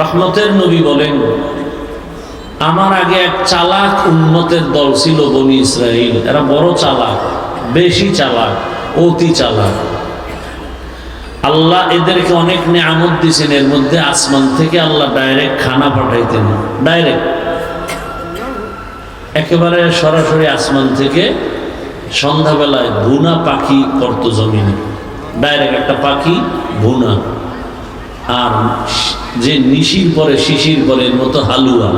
রহমতের নবী বলেন, আমার আগে এক চালাক উন্নতের দল ছিল বনি ইসরাইল এরা বড় চালাক, বেশি চালাক, অতি চালাক। আল্লাহ এদেরকে অনেক নিয়ামত দিয়েছেন এর মধ্যে আসমান থেকে আল্লাহ ডাইরেক্ট খানা পাঠাইতেন, ডাইরেক্ট। একেবারে সরাসরি আসমান থেকে সন্ধ্যাবেলায় ভুনা পাখি করতো জমিনে। ডাইরেক্ট একটা পাখি, ভুনা। আর যে নিশির পরে শিশির পরে মতো হালুয়া।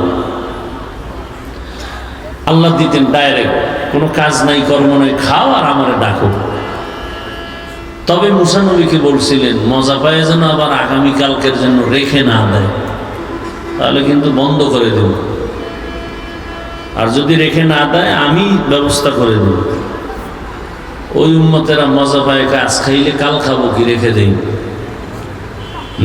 আল্লাহ দিতেন ডাইরেক্ট কোনো কাজ নাই, কর্ম নাই, খাও আর আমার ডাকো। তবে মুসানবীকে বলছিলেন, মজা পায় যেন আবার আগামীকালকের জন্য রেখে না দেয়। তাহলে কিন্তু বন্ধ করে দেব আর যদি রেখে না দেয়, আমি ব্যবস্থা করে দেব ওই উম্মতেরা মজা পায়, কাজ খাইলে কাল খাব কি, রেখে দেই।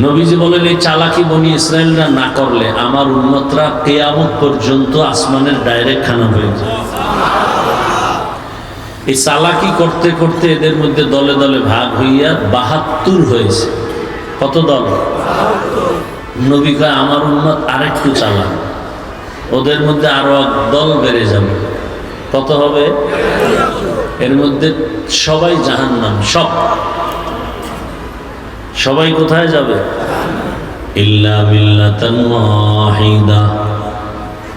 নবীজি বলেন, এই চালাকি বনি ইসরায়েলরা না করলে আমার উন্মতরা কেয়ামত পর্যন্ত আসমানের ডাইরেক্ট খানা হয়েছে এই চালাকি করতে করতে এদের মধ্যে দলে দলে ভাগ হইয়া বাহাত্তর হয়েছে। কত দল? নবী কয়, আমার উন্নত আরেকটু চালাক ওদের মধ্যে আরও এক দল বেড়ে যাবে। কত হবে? এর মধ্যে সবাই জাহান্নাম, সব। সবাই কোথায় যাবে?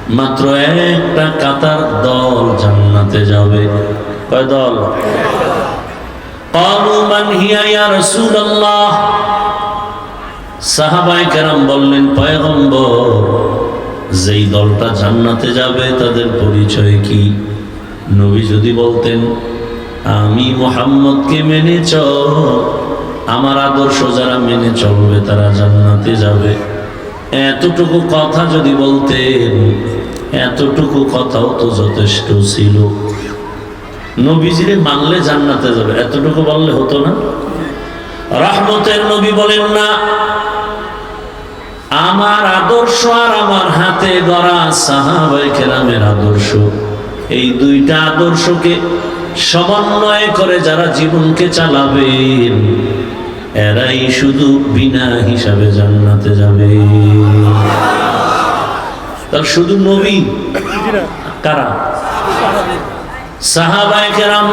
মাত্র একটা কাতার দল জান্নাতে যাবে। দল? সাহাবাই কেরাম বললেন যেই দলটা যাবে, তাদের পরিচয় কি? যদি বলতেন, আমি মোহাম্মদকে মেনে চল। আমার আদর্শ যারা মেনে চলবে, তারা জান্নাতে যাবে। এতটুকু কথা যদি বলতেন, এতটুকু কথাও তো যথেষ্ট ছিল। নবীজিরে মানলে জান্নাতে যাবে, এতটুকু বললে হতো না। রহমতের নবী বলেন না, আমার আদর্শ আর আমার হাতে গড়া সাহাবাই কেরামের আদর্শ। এই দুইটা আদর্শকে সমন্বয় করে যারা জীবনকে চালাবেন এরাই শুধু বিনা হিসাবে জান্নাতে যাবে। তার শুধু নবী। কারা? সাহাবায়ে কেরাম।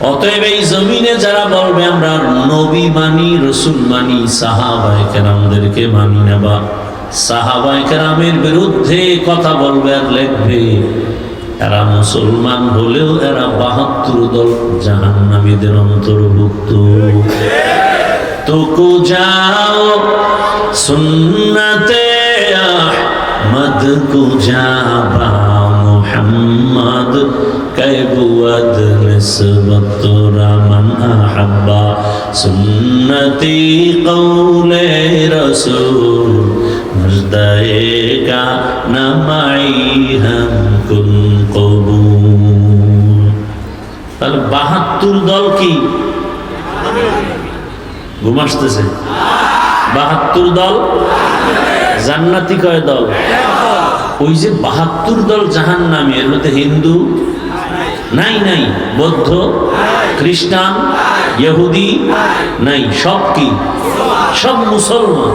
অতএব এই জমিনে যারা বলবে, আমরা নবী মানি, রসুল মানি, সাহাবায়ে কেরামদেরকে মানি না বা। সাহাবায়ে কেরামের বিরুদ্ধে কথা বলবে আর লিখবে। এরা মুসলমান হলেও এরা বাহাত্তর দল জাহান নামীদের অন্তর্ভুক্ত। তোকু যাও সুন্নতে মদ কু যাবা মুহাম্মদ কৈবুয়াদ নিসবত রামন আহাব্বা। সুন্নতি কৌলে রসূল মর্দায়ে নামাই তাহলে বাহাত্তর দল কি? ঘুম আসতেছে। বাহাত্তর দল? জান্নাতি কয় দল? ওই যে বাহাত্তর দল জাহান নামে এর মধ্যে হিন্দু? নাই নাই। বৌদ্ধ? খ্রিস্টান? ইহুদি? নাই। সব কি? সব মুসলমান।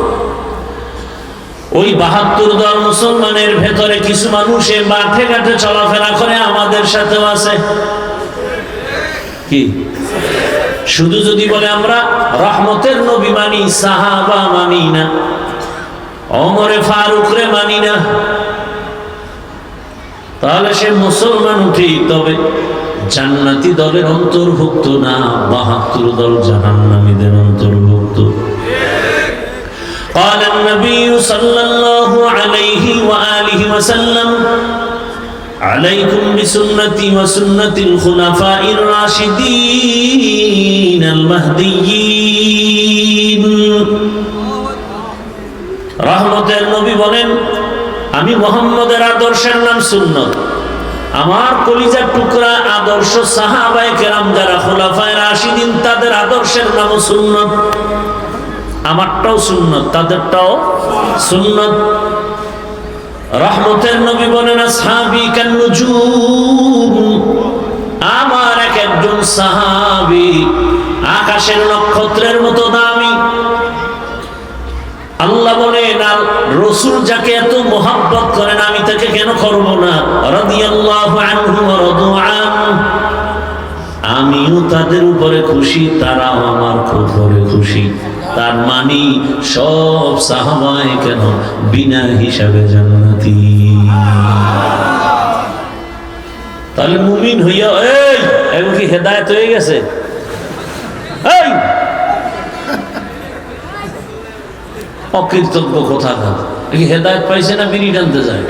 ওই বাহাত্তর দল মুসলমানের ভেতরে কিছু মানুষে মাঠে ঘাটে চলাফেরা করে, আমাদের সাথেও আছে। কি শুধু যদি বলে আমরা রহমতের নবী মানি সাহাবা মানি না অমরে ফারুক রে মানি না তাহলে সে মুসলমান উঠি তবে জান্নাতি দলের অন্তর্ভুক্ত না বাহাত্তর দল জাহান্নামীদের অন্তর্ভুক্ত قال النبي صلى الله عليه وآله وسلم عليكم بسنتي وسنة الخلفاء الراشدين المهديين রহমতের নবী বলেন আমি মোহাম্মদের আদর্শের নাম সুন্নত আমার কলিজার টুকরা আদর্শ সাহাবায়ে কেরাম যারা খোলাফায় রাশিদিন তাদের আদর্শের নাম সুন্নত আমারটাও সুন্নত তাদেরটাও সুন্নত রহমতের নবী বলেন, সাহাবি কান্নুজুম আমার এক একজন সাহাবি আকাশের নক্ষত্রের মতো দামি। রসুল যাকে এত মোহাব্বত করেন, আমি তাকে কেন করব না? আমিও তাদের উপরে খুশি, তারাও আমার উপরে খুশি। তার মানি সব সাহাবায় কেন বিনা হিসাবে জান্নাতি। তাহলে মুমিন হইয়া, এই, এখন কি হেদায়ত হয়ে গেছে? এই, অকৃতজ্ঞ কথা কি হেদায়ত পাইছে না বিড়ি টানতে যায়?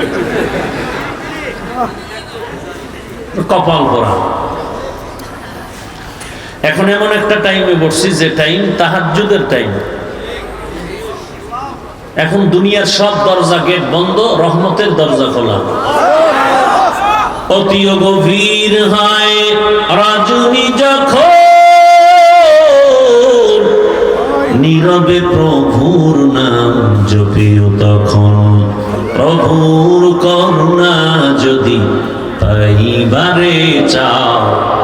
কপাল করা এখন এমন একটা টাইমে বসছি যে টাইম তাহাজ্জুদের টাইম এখন দুনিয়ার সব দরজা গেট বন্ধ, রহমতের দরজা খোলা। অতি গভীর হয়, রাজুনি যখন নীরবে প্রভুর নাম জপিও তখন, প্রভুর করুণা যদি পাইবারে চাও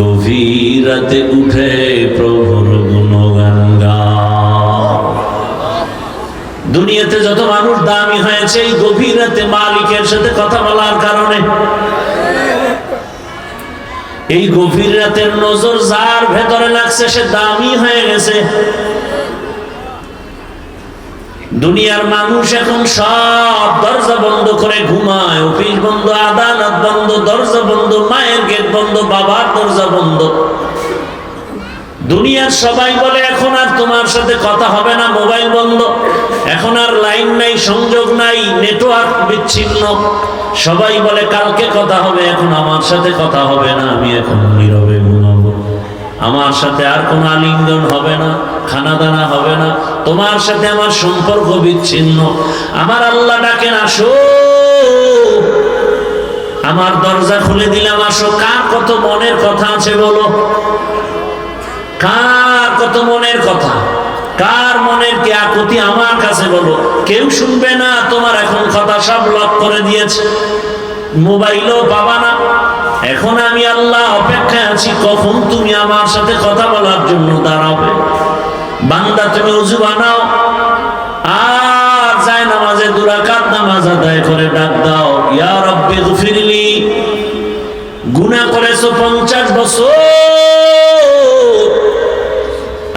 গভীরাতে উঠে প্রভুর গুণগান দুনিয়াতে যত মানুষ দামি হয়েছে, এই গভীর রাতে মালিকের সাথে কথা বলার কারণে। এই গভীর রাতের নজর যার ভেতরে লাগছে, সে দামি হয়ে গেছে। দুনিয়ার মানুষ এখন সব দরজা বন্ধ করে ঘুমায়, অফিস বন্ধ, আদালত বন্ধ, দরজা বন্ধ, মায়ের গেট বন্ধ, বাবার দরজা বন্ধ। দুনিয়ার সবাই বলে, এখন আর তোমার সাথে কথা হবে না, মোবাইল বন্ধ। এখন আর লাইন নাই, সংযোগ নাই, নেটওয়ার্ক বিচ্ছিন্ন। সবাই বলে, কালকে কথা হবে, এখন আমার সাথে কথা হবে না, আমি এখন নীরবে ঘুমাবো। আমার সাথে আর কোনো আলিঙ্গন হবে না খানা দানা হবে না। তোমার সাথে আমার সম্পর্ক বিচ্ছিন্ন। আমার আল্লাহ ডাকেন, আসো। আমার দরজা খুলে দিলাম, আসো। কার কত মনের কথা আছে বলো? কার কত মনের কথা? কার মনের কে আকুতি আমার কাছে বলো? কেউ শুনবে না, তোমার এখন কথা সব লক করে দিয়েছে। মোবাইলও পাবা না। আছি কখন তুমি আমার সাথে কথা বলার জন্য দাঁড়াবে? বান্দা, তুমি উজু বানাও। আর যায় নামাজে দুরাকাত নামাজ আদায় করে ডাক দাও। ইয়া রব্বি গফিরলি। গুনাহ করেছ পঞ্চাশ বছর।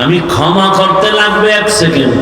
আমি ক্ষমা করতে লাগবে এক সেকেন্ড।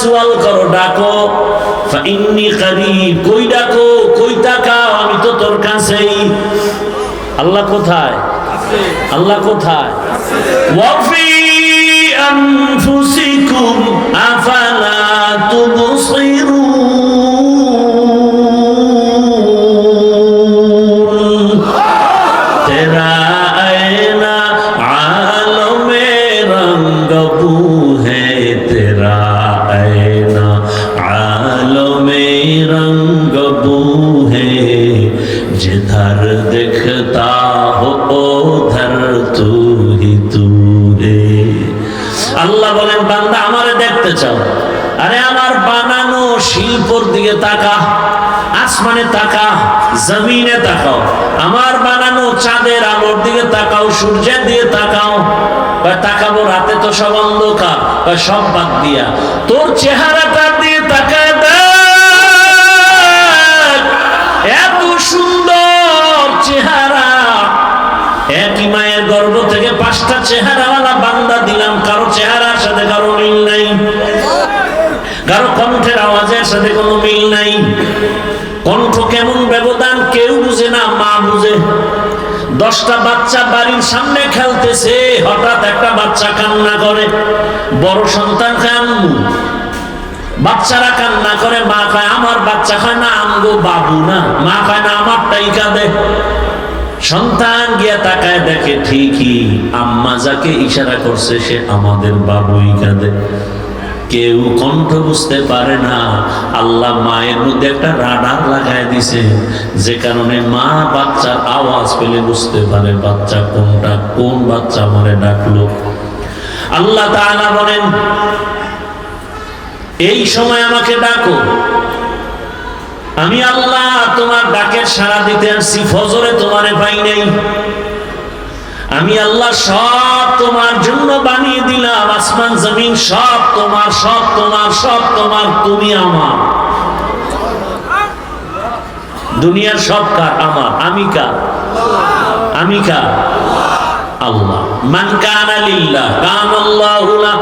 সুয়াল করো, ডাকো। ফাইন্নি কারিব, কই ডাকো, কই তাকাও, আমি তো তোর কাছেই। আল্লাহ কোথায়? আল্লাহ কোথায়? ওয়াফি আনফুসিকুম, আফালা তুবসিরুন জমিনে তাকাও। আমার বানানো চাঁদের আলোর দিকে তাকাও, সূর্যের দিকে তাকাও। বা তাকাবো রাতে তো সব অন্ধকার, বা সব বাদ দিয়া। তোর চেহারাটার দিয়ে তাকায় এত সুন্দর চেহারা। একই মায়ের গর্ভ থেকে পাঁচটা চেহারাওয়ালা বান্দা দিলাম। কারও চেহারার সাথে কারও মিল নাই। কারও কণ্ঠের আওয়াজের সাথে কোনো মিল নাই। কণ্ঠ কেমন ব্যবধান কেউ বুঝে না, মা বুঝে। দশটা বাচ্চা বাড়ির সামনে খেলতেছে, হঠাৎ একটা বাচ্চা কান্না করে। বড় সন্তান খায় বাচ্চারা কান্না করে, মা খায়, আমার বাচ্চা খায় না, আমগো বাবু না। মা খায়, না, আমারটাই কাঁদে। সন্তান গিয়া তাকায় দেখে ঠিকই আম্মা যাকে ইশারা করছে, সে আমাদের বাবুই কাঁদে। কেউ কণ্ঠ বুঝতে পারে না। আল্লাহ মায়ের মধ্যে একটা রাডার লাগাই দিছে। যে কারণে মা বাচ্চার আওয়াজ পেলে বুঝতে পারে বাচ্চা কোনটা, কোন বাচ্চা আমারে ডাকলো। আল্লাহ তাআলা বলেন, এই সময় আমাকে ডাকো। আমি আল্লাহ তোমার ডাকের সাড়া দিতে আসছি, ফজরে তোমারে পাই নাই। আমি আল্লাহ সব তোমার জন্য বানিয়ে দিলাম, আসমান, জমিন, সব তোমার সব তোমার সব তোমার, তুমি আমার। দুনিয়ার সব কার? আমার। আমি কার? আমি কার? আল্লাহ। মান কান আলিল্লাহ কান আল্লাহু লাহ।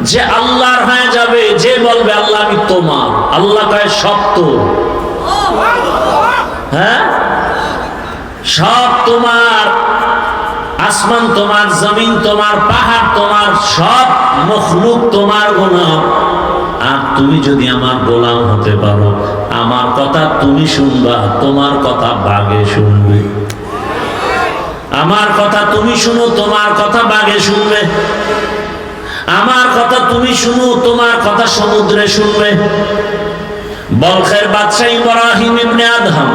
যে আল্লাহর হয়ে যাবে, যে বলবে, আল্লাহ, আমি তোমার। আল্লাহ কয়, সব তোর। হ্যাঁ? সব তোমার আসমান তোমার, জমিন তোমার, পাহাড় তোমার, সব মখলুক তোমার গোলাম আর তুমি যদি আমার গোলাম হতে পারো, আমার কথা তুমি শুনবা, তোমার কথা বাগে শুনবে। আমার কথা তুমি শুনো, তোমার কথা বাগে শুনবে। আমার কথা তুমি শুনো, তোমার কথা সমুদ্রে শুনবে। বলখের বাদশাহ ইব্রাহিম ইবনে আদহাম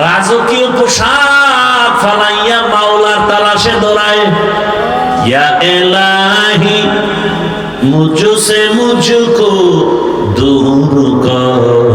রাজকীয় পোশাক ফালাইয়া মাওলার তালাশে দৌড়ায় ইয়া এলাহি মুঝসে মুঝকো দূর কর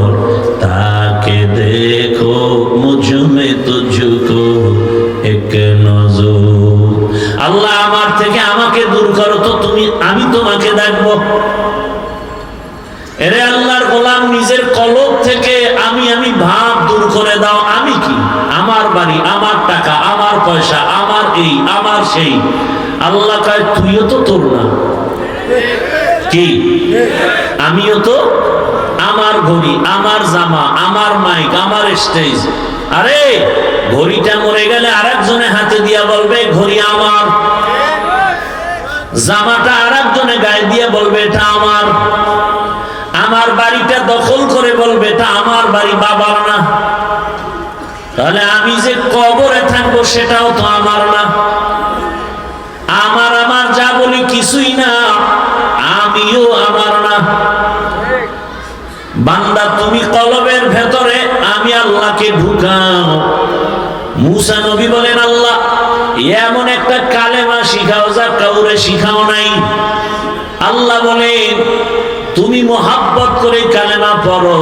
এই, আমার সেই। আল্লাহ কয়, তুইও তো তোর না কি? আমিও তো আমার ঘড়ি, আমার জামা, আমার মাইক, আমার স্টেজ। আরে, ঘড়িটা মরে গেলে আরেকজনে হাতে দিয়া বলবে, ঘড়ি আমার। জামাটা আরেকজনে গায়ে দিয়ে বলবে, এটা আমার। আমার বাড়িটা দখল করে বলবে, এটা আমার বাড়ি, বাবার না। তাহলে আমি যে কবরে থাকব সেটাও তো আমার না। আমার আমার যা বলি কিছুই না, আমিও আমার না। বান্দা, তুমি কলবের ভেতরে, আমি আল্লাহকে ঢুকাও। মুসা নবী বলেন, আল্লাহ, এমন একটা কালেমা শিখাও যা কাউরে শিখাও নাই। আল্লাহ বলেন তুমি মোহাব্বত করে কালেমা পড়ো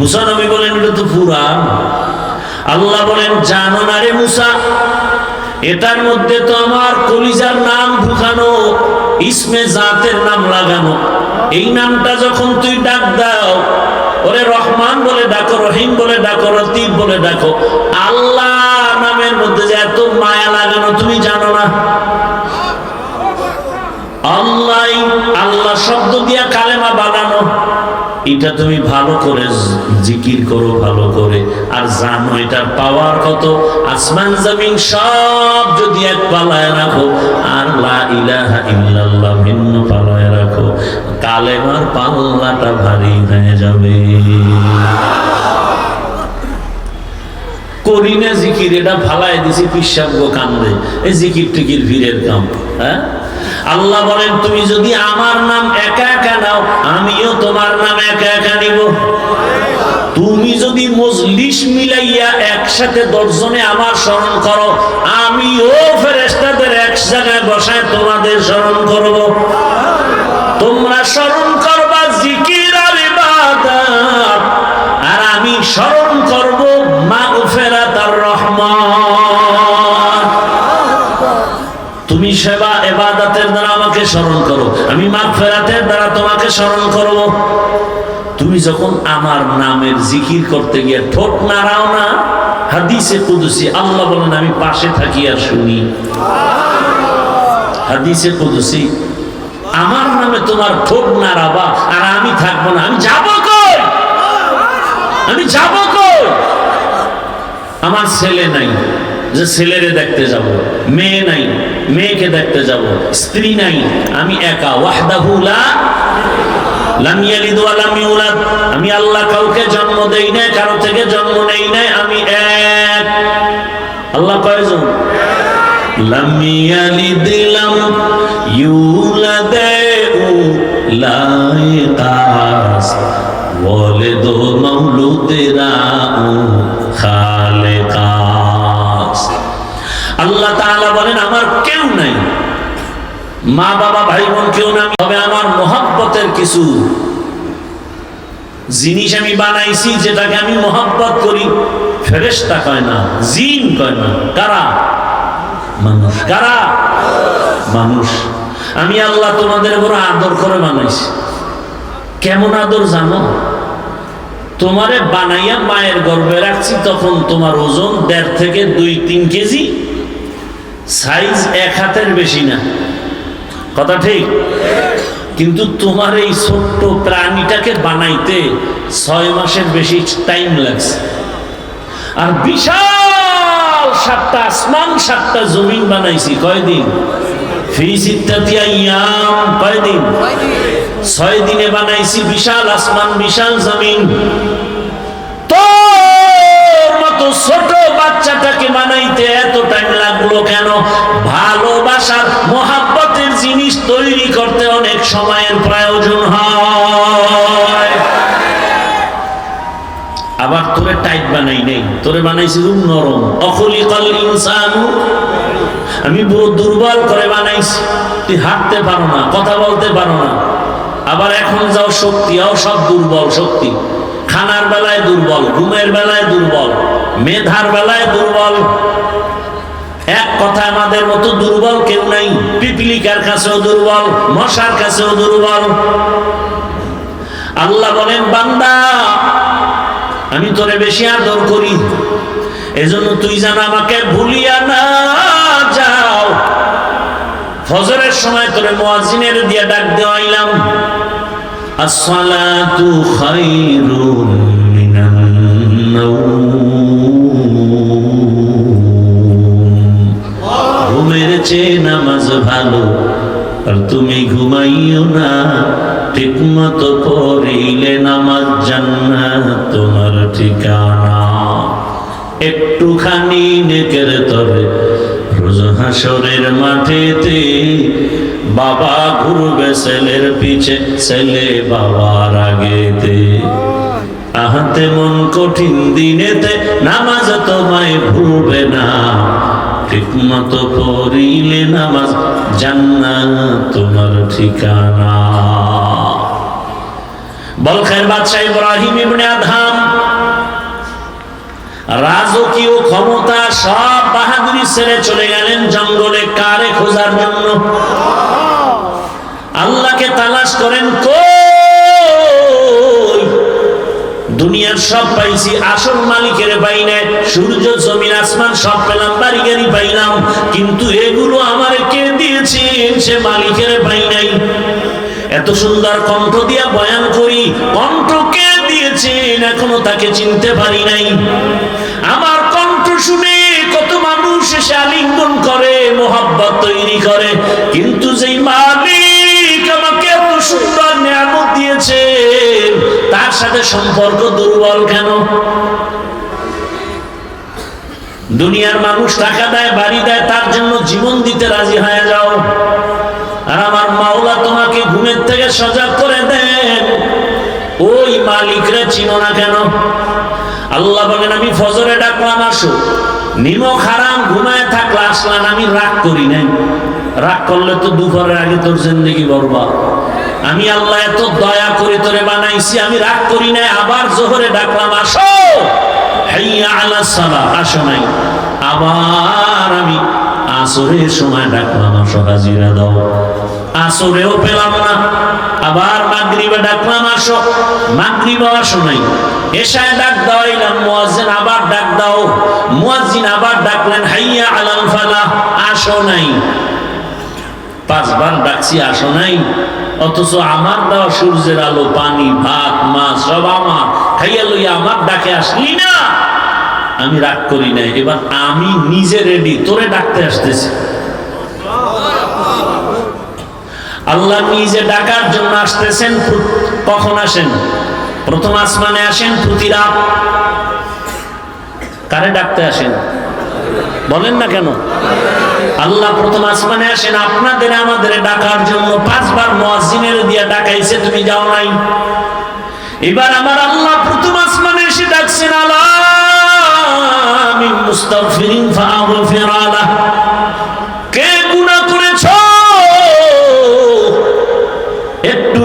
মুসা নবী বলেন, এটা তো পুরাণ আল্লাহ বলেন, জানো না রে মুসা, এটার মধ্যে তো আমার কলিজার নাম ঢুকানো, ইসমে জাতের নাম লাগানো। এই নামটা যখন তুই ডাক দাও, ওরে রহমান বলে ডাকো, রহিম বলে ডাকো, রতিব বলে ডাকো, আল্লাহ নামের মধ্যে যে এত মায়া লাগানো, তুমি জানো না? আল্লাহ আল্লাহ শব্দ দিয়া কালেমা বানানো। এটা তুমি ভালো করে জিকির করো, ভালো করে। আর জানো এটার পাওয়ার কত? আসমান, জমিন সব যদি এক পালায় রাখো, আর লা ইলাহা ইল্লাল্লাহ ভিন্ন পালায় রাখো, কালেমার পাল্লাটা ভারী হয়ে যাবে। করি না জিকির, এটা ফালাই দিছি, পিসাব কান্দে। এই জিকির টিকির ভিড়ের কাম হ্যাঁ? আল্লাহ বলেন, তুমি যদি আমার নাম একা একা নাও, আমিও তোমার নাম একা একা নিব। তুমি যদি মজলিস মিলাইয়া একসাথে দশজনে আমার স্মরণ করো, আমিও ফেরেস্তাদের এক জায়গায় বসায় তোমাদের স্মরণ করব। তোমরা স্মরণ করবা জিকির আর আমি স্মরণ করব মাগফিরাত। আর স্মরণ করো। আমি মাগফিরাতের দ্বারা তোমাকে স্মরণ করব। তুমি যখন আমার নামের জিকির করতে গিয়ে ঠোঁট নাড়াও না, হাদিসে কুদুসি, আল্লাহ বলেন, আমি পাশে থাকি আর শুনি। হাদিসে কুদুসি, আমার নামে তোমার ঠোঁট নাড়াবা আর আমি থাকব না। আমি যাব কই? আমি যাব কই? আমার ছেলে নাই। যে ছেলেরে দেখতে যাব, মেয়ে নাই, মেয়েকে দেখতে যাব, স্ত্রী নাই, আমি একা, ওয়াহদাহু লা, লাম ইয়ালিদ ওয়া লাম ইউলাদ। আমি আল্লাহ কাউকে জন্ম দেই নাই, কারও থেকে জন্ম নেই নাই, আমি এক। আল্লাহ কয়জন? লাম ইয়ালিদ লাম ইউলাদ লাইকাস ওয়ালিদ মাউলুদেরা খালেকাস বলেন, আমার কেউ নাই। মা বাবা ভাই বোন কেউ না তবে আমার মহব্বতের কিছু জিনিস আমি বানাইছি, যেটাকে আমি মহব্বত করি। ফেরেস্তা কয় না, জিন কয় না। কারা? মানুষ। কারা? মানুষ। আমি আল্লাহ তোমাদের বড় আদর করে বানাইছি। কেমন আদর জানো? তোমারে বানাইয়া মায়ের গর্ভে রাখছি, তখন তোমার ওজন দেড় থেকে দুই তিন কেজি সাইজ এক হাতের বেশি না। কথা ঠিক? কিন্তু তোমার এই ছোট্ট প্রাণীটাকে বানাইতে ছয় মাসের বেশি টাইম লাগছে। আর বিশাল সাতটা আসমান, সাতটা জমিন বানাইছি। কয়দিন? ছয় দিনে বানাইছি বিশাল আসমান, বিশাল জমিন। আবার তোরে টাইট বানাই নেই। তোরে বানাইছি রুম নরম। ইনসানু। আমি পুরো দুর্বল করে বানাইছি। তুই হাঁটতে পারো না, কথা বলতে পারো না। আবার এখন যাও শক্তি, আও সব দুর্বল শক্তি। খানার বেলায় দুর্বল, ঘুমের বেলায় দুর্বল। মেধার বেলায় দুর্বল। এক কথা আমাদের মতো দুর্বল কেউ নাই। পিপিলিকার কাছেও দুর্বল, মশার কাছেও দুর্বল। আল্লাহ বলেন, বান্দা, আমি তোরে বেশি আদর করি। এজন্য তুই যেন আমাকে ভুলিয়া না যাও। ফজরের সময় তোরে মুয়াজ্জিনের দিয়ে ডাক দেওয়াইলাম, আসসালাতু খায়রুম মিনান নাওম। চেয়ে নামাজ ভালো, আর তুমি ঘুমাইও না। ঠিক মতো পড়িলে নামাজ জান্নাত তোমার ঠিকানা। একটুখানি নেকের তবে রোজ হাসরের মাঠেতে বাবা ঘুরবে ছেলের পিছে, ছেলে বাবার আগেতে। আহাতে মন কঠিন দিনেতে নামাজ তোমায় ভুলবে না। ঠিক মতো পড়িলে নামাজ জান্নাত তোমার ঠিকানা। বলখের বাদশাহ ইব্রাহিম ইবনে আদহাম, রাজকীয় ক্ষমতা সব বাহাদুরি ছেড়ে চলে গেলেন জঙ্গলে কারে খোঁজার জন্য। আল্লাহকে তালাশ করেন, কই? দুনিয়ার সব পাইছি, আসল মালিকের পাই সূর্য, জমিন, আসমান সব পেলাম বাড়ি গাড়ি পাইলাম। কিন্তু এগুলো আমার কে দিয়েছেন? সে মালিকের পাই নাই। এত সুন্দর কণ্ঠ দিয়া বয়ান করি, কণ্ঠ কে দিয়েছেন? এখনও তাকে চিনতে পারি নাই। আমার কণ্ঠ শুনে কত মানুষ এসে আলিঙ্গন করে, মোহাব্বত তৈরি করে। কিন্তু যেই মালিক আমাকে এত সুন্দর নিয়ামত দিয়েছে তার সাথে সম্পর্ক দুর্বল কেন? দুনিয়ার মানুষ টাকা দেয়, বাড়ি দেয়, তার জন্য জীবন দিতে রাজি হয়ে যাও। আর আমার মাওলা তোমাকে ঘুমের থেকে সজাগ করে দেন। ওই মালিকরে চিনো না কেন? আল্লাহ বলেন, আমি ফজরে ডাকলাম, আসো। নিমক হারাম ঘুমায় থাকলে আসলাম, আমি রাগ করি নাই। রাগ করলে তো দুপুরের আগে তোর জিন্দগি বরবাদ। আমি আল্লাহ এত দয়া করে তোরে বানাইছি, আমি রাগ করি নাই, আবার জোহরে ডাকলাম, আসো! আসো নাই। আবার আমি আসরের সময় ডাকলাম দাও। আসরেও পেলাম না। আবার মাগরিবে ডাকলাম, আসো। আসো নাই। ডাক দাওয়াইলাম আবার ডাক দাও। আবার ডাকলেন, হাইয়া আসো নাই। পাঁচবার ডাকছি, আসো নাই। অথচ আমার দেওয়া সূর্যের আলো, পানি, ভাত, মাছ, সব আমার। খাইয়া লইয়া আমার ডাকে আসলি না। আমি রাগ করি নাই, এবার আমি নিজে রেডি তোরে ডাকতে আসতেছি। আল্লাহ নিজে ডাকার জন্য আসতেছেন কখন আসেন? প্রথম আসমানে আসেন প্রতিরা কারে ডাকতে আসেন? বলেন না কেন? আল্লাহ প্রথম আসমানে আসেন, আপনাদের আমাদের ডাকার জন্য পাঁচবার মুয়াজ্জিনের দিয়া ডাকাইছে, তুমি যাও নাই। এবার আমার আল্লাহ প্রথম আসমানে এসে ডাকছেন আল্লাহ একটু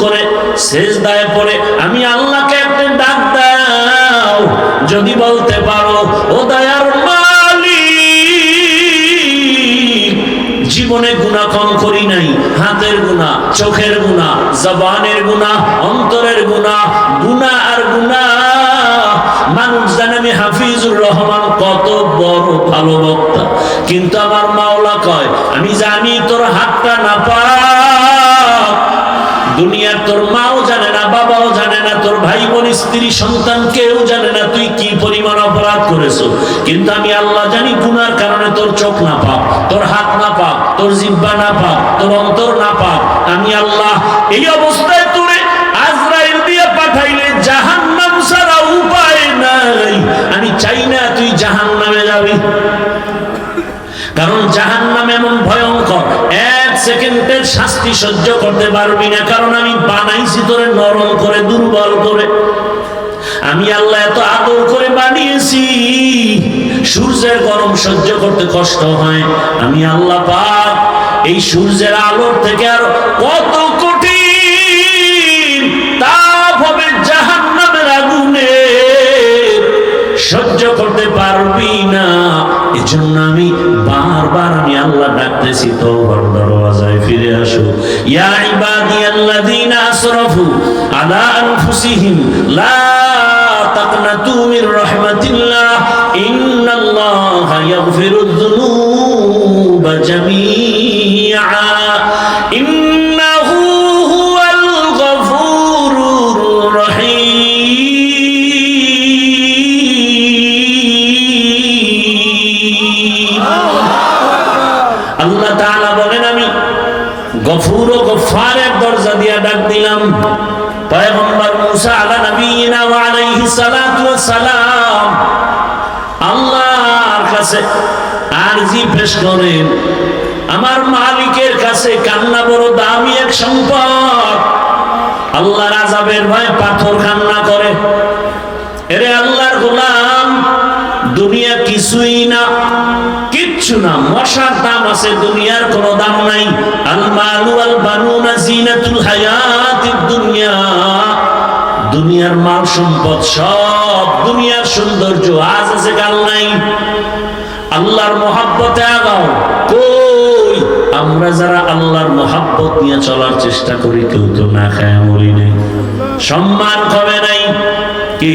করে পড়ে। আমি আল্লাহকে একটা ডাক দাও, যদি বলতে পারো, ও চোখের গুণা জবানের গুণা অন্তরের গুণা গুণা আর গুণা মানুষ জানে আমি হাফিজুর রহমান কত বড় ভালো বক্তা। কিন্তু আমার মাওলা কয়, আমি জানি তোর হাতটা না পা। দুনিয়ার তোর মাও জানে না, বাবাও জানে না, তোর ভাই বোন স্ত্রী, সন্তান কেউ জানে না, তুই কি পরিমাণ অপরাধ করেছ। কিন্তু আমি আল্লাহ জানি গুনার কারণে সেকেন্ডের শাস্তি সহ্য করতে পারবি না, কারণ আমি বানাইছি তোরে নরম করে, দুর্বল করে। আমি আল্লাহ এত আদর করে বানিয়েছি, সূর্যের গরম সহ্য করতে কষ্ট হয়। আমি আল্লাহ পাক এই সূর্যের আলোর থেকে আর কত কঠিন তাপ হবে জাহান নামের আগুনে। সহ্য করতে পারবি না। এজন্য আমি বারবার আমি আল্লাহ ডাকতেছি, তওবার দরওয়াজায় ফিরে আসো। ইয়া ইবাদিয়াল্লাযীনা আসরাফু আলা আনফুসিহিম, লা তাকনাতু মির রাহমাতিল্লাহ, ইন্নাল্লাহা ইয়াগফিরুয কাছে আরজি পেশ করেন আমার মালিকের কাছে কান্না বড় দামি এক সম্পদ। আল্লাহর আযাবের ভয় পাথর কান্না করে। এরে আল্লাহর গোলাম, দুনিয়া কিছুই না, কিচ্ছু না। মশার দাম আছে, দুনিয়ার কোনো দাম নাই। আল মালু আল বানুনা জিনাতুল হায়াতিদ দুনিয়া। দুনিয়ার মাল সম্পদ সব দুনিয়ার সৌন্দর্য আজ আছে, কাল নাই। আল্লাহর মহাব্বতে আগাও। কই? আমরা যারা আল্লাহর মহাব্বত নিয়ে চলার চেষ্টা করি, কেউ তো না খায় মরি নাই। সম্মান কবে নাই। কি?